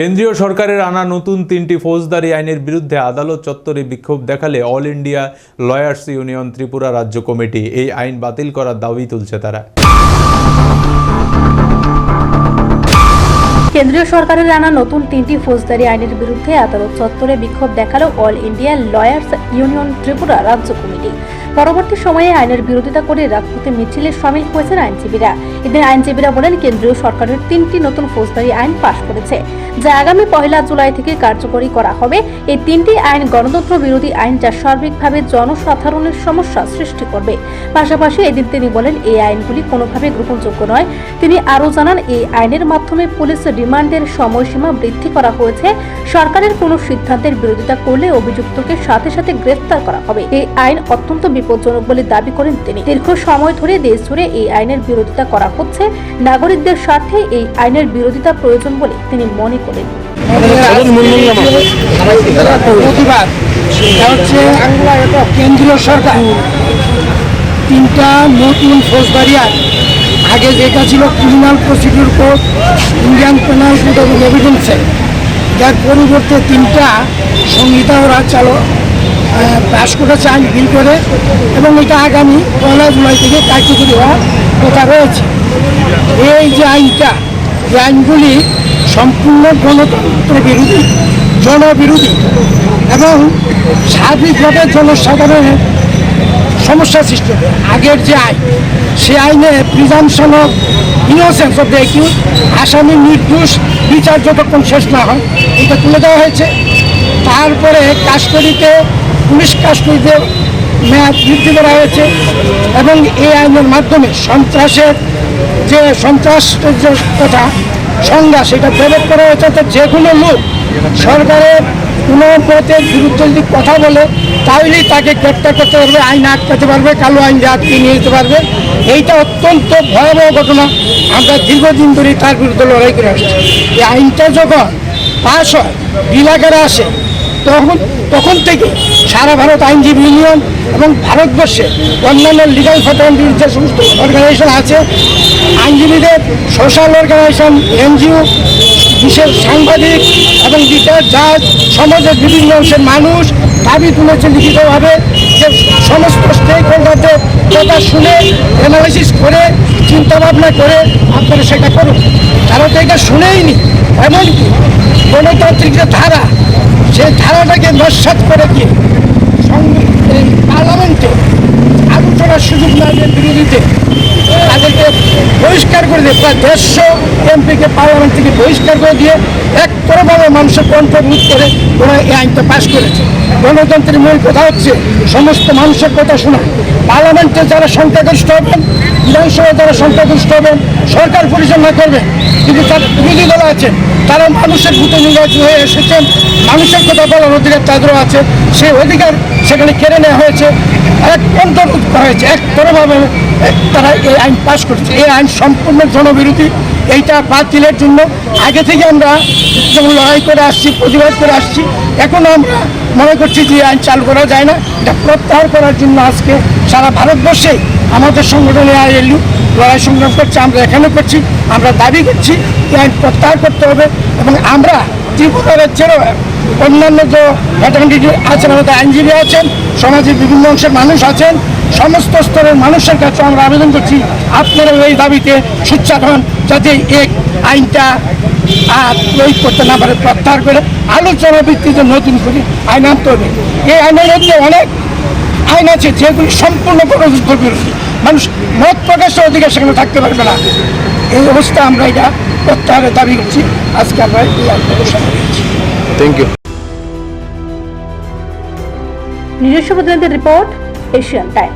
কেন্দ্রীয় সরকারের আনা নতুন তিনটি ফৌজদারি আইনের বিরুদ্ধে আদালত চত্বরে বিক্ষোভ দেখালে all India lawyers union Tripura রাজ্য কমিটি এই আইন বাতিল করার দাবি তুলছে তারা। কেন্দ্রীয় সরকারের আনা নতুন তিনটি ফৌজদারি আইনের বিরুদ্ধে আদালত চত্বরে বিক্ষোভ দেখাল all India lawyers union Tripura রাজ্য কমিটি। পরবর্তী সময়ে আইনের বিরোধিতা করে রাজপথে মিছিলে সামিল হয়েছেন আইনজীবীরা। এদিন আইনজীবীরা বলেন, কেন্দ্রীয় সরকারের তিনটি নতুন ফৌজদারি আইন পাশ করেছে, যা আগামী পহেলা জুলাই থেকে কার্যকরী করা হবে। এই তিনটি আইন গণতন্ত্র বিরোধী আইন যা সার্বিকভাবে জনসাধারণের সমস্যা সৃষ্টি করবে। পাশাপাশি এদিন তিনি বলেন, এই আইনগুলি কোনোভাবে গ্রহণযোগ্য নয়। তিনি আরও জানান, এই আইনের মাধ্যমে পুলিশ রিমান্ডের সময়সীমা বৃদ্ধি করা হয়েছে। সরকারের কোনো সিদ্ধান্তের বিরোধিতা করলে অভিযুক্তকে সাথে সাথে গ্রেফতার করা হবে। এই আইন অত্যন্ত বিপজ্জনক বলে দাবি করেন তিনি। দীর্ঘ সময় ধরে দেশ জুড়ে এই আইনের বিরোধিতা করা হচ্ছে। নাগরিকদের স্বার্থে এই আইনের বিরোধিতা প্রয়োজন বলে তিনি মনে করেন। কেন্দ্রীয় সরকার। তিনটা নতুন ফৌজদারি আইন আগে যেটা ছিল criminal procedure code Indian penal code of এভিডেন্সে যার পরিবর্তে তিনটা সংহিতা ওরা চালু পাশ করেছে আইন বিল করে এবং এটা আগামী পয়লা জুলাই থেকে কার্যকরী হওয়ার কথা রয়েছে। এই যে আইনটা, এই আইনগুলি সম্পূর্ণ গণতন্ত্র বিরোধী, জনবিরোধী এবং সার্বিকভাবে জনসাধারণের সমস্যা সৃষ্টি হবে। আগের যে আইন, সে আইনে presumption of innocence of the আসামি নির্দোষ, বিচার যতক্ষণ শেষ না হয়, এটা তুলে দেওয়া হয়েছে। তারপরে কাস্টডিতে পুলিশ কাস্টডিতে মেয়াদ বৃদ্ধি করা হয়েছে এবং এই আইনের মাধ্যমে সন্ত্রাসের যে সন্ত্রাসের যে কথা, সংজ্ঞা, সেটা প্রয়োগ করা হয়েছে। তো যে কোনো লোক সরকারের কোনো মতের বিরুদ্ধে যদি কথা বলে তাহলেই তাকে গ্রেপ্তার করতে পারবে, আইন আটকাতে পারবে, কালো আইন আটকে নিয়ে যেতে পারবে। এইটা অত্যন্ত ভয়াবহ ঘটনা। আমরা দীর্ঘদিন ধরে তার বিরুদ্ধে লড়াই করে আসছি। এই আইনটা যখন পাশ হয় বিল আসে, তখন তখন থেকে সারা ভারত আইনজীবী ইউনিয়ন এবং ভারতবর্ষে অন্যান্য লিগাল ফ্যাটার্নিটির যে সমস্ত অর্গানাইজেশন আছে, আইনজীবীদের সোশ্যাল অর্গানাইজেশন এনজিও বিশেষ সাংবাদিক এবং বিচার জাজ সমাজের বিভিন্ন অংশের মানুষ দাবি তুলেছে লিখিতভাবে যে সমস্ত স্টেক হোল্ডারদের কথা শুনে অ্যানালাইসিস করে, চিন্তাভাবনা করে আপনারা সেটা করুন। তারা তো এটা শুনেইনি। এমনকি গণতান্ত্রিক যে ধারা সেই ধারাটাকে নস্বাত করে দিয়ে সং- এই পার্লামেন্টে আলোচনার সুযোগ না দিয়ে বিরোধীতে তাদেরকে বহিষ্কার করে দিয়ে, প্রায় দেড়শো এমপিকে পার্লামেন্ট থেকে বহিষ্কার করে দিয়ে একতরভাবে মানুষের কণ্ঠ কণ্ঠবোধ করে ওরা এই আইনটা পাশ করেছে। গণতন্ত্রের মূল কথা হচ্ছে সমস্ত মানুষের কথা শোনা। পার্লামেন্টে যারা সংখ্যাগরিষ্ঠ হবেন, বিধানসভায় যারা সংখ্যাগরিষ্ঠ হবেন, সরকার পরিচালনা করবেন, কিন্তু তার বিরোধী দল আছেন তারা মানুষের ভূতে নির্বাচিত হয়ে এসেছেন। মানুষের কথা বলার অধিকার তাদেরও আছে। সেই অধিকার সেখানে কেড়ে নেওয়া হয়েছে। এক অন্তর্ভুক্ত করা হয়েছে। একতরভাবে তারা এই আইন পাশ করছে। এই আইন সম্পূর্ণ জনবিরোধী। এইটা বাতিলের জন্য। আগে থেকে আমরা যেমন লড়াই করে আসছি, প্রতিবাদ করে আসছি এখনও আমরা মনে করছি যে আইন চালু করা যায় না। এটা প্রত্যাহার করার জন্য আজকে সারা ভারতবর্ষে আমাদের সংগঠনে আই আইএলইউ লড়াই সংগ্রাম করছে। আমরা এখানে করছি। আমরা দাবি করছি, এই আইন প্রত্যাহার করতে হবে এবং আমরা ত্রিপুরা রাজ্যেরও অন্যান্য যে ফ্যাটার্নিটি আছেন, আমাদের আইনজীবী আছেন, সমাজের বিভিন্ন অংশের মানুষ আছেন, সমস্ত স্তরের মানুষের কাছে আমরা আবেদন করছি আপনারা এই দাবিতে সুচ্চার হন যাতে এই আইনটা আর প্রয়োগ করতে না পারে। প্রত্যাহার করে আলোচনা ভিত্তিতে নতুন করে আইন আনতে হবে। এই আইনের মধ্যে অনেক আইন আছে যেগুলি সম্পূর্ণ গণতন্ত্র বিরোধী মানুষ মত প্রকাশের অধিকার সেখানে থাকতে পারবে না। এই অবস্থা আমরা এটা প্রত্যাহারের দাবি করছি। আজকে আমরা এই প্রদর্শন থ্যাংক ইউ নিজস্ব প্রতিনিধির রিপোর্ট এশিয়ান টাইম